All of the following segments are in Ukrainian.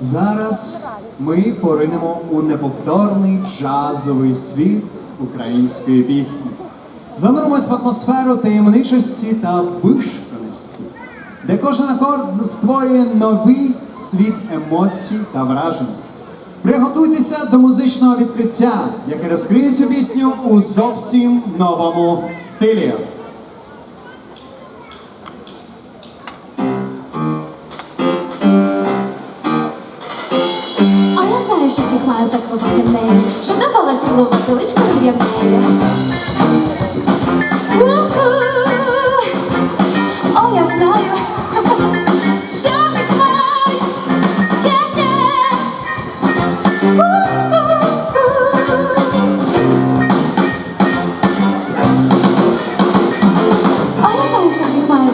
Зараз ми поринемо у неповторний джазовий світ української пісні. Зануримось в атмосферу таємничості та вишуканості, де кожен акорд створює новий світ емоцій та вражень. Приготуйтеся до музичного відкриття, яке розкриє цю пісню у зовсім новому стилі. Знаю, що їх маю так побити нею, що треба цілувати личко в'явнею. О, я знаю, що їх маю,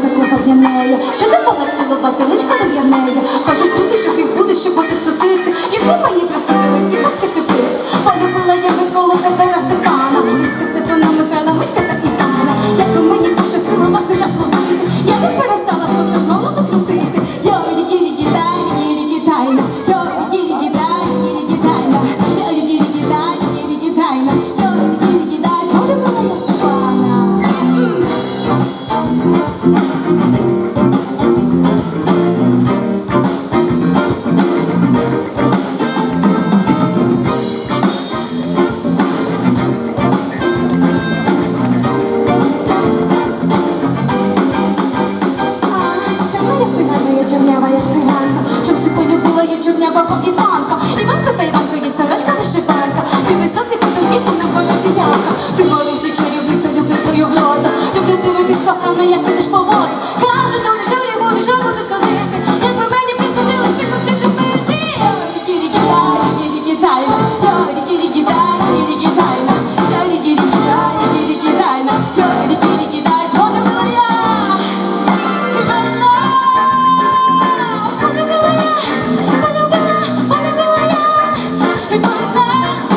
є-є. Що не пала цілувати личко в'явнею. Кажуть люди, чорнява, як циганка, щоб всі полюбила я чорнявого Іванка. Іванка та Іванка є сорочка вишиванка. Ти високий, ти тонкіший на вулиці Янка. Ти борися, чарівнися, люблю твою вроду. Люблю дивитись кохана, як підеш по воду. oh.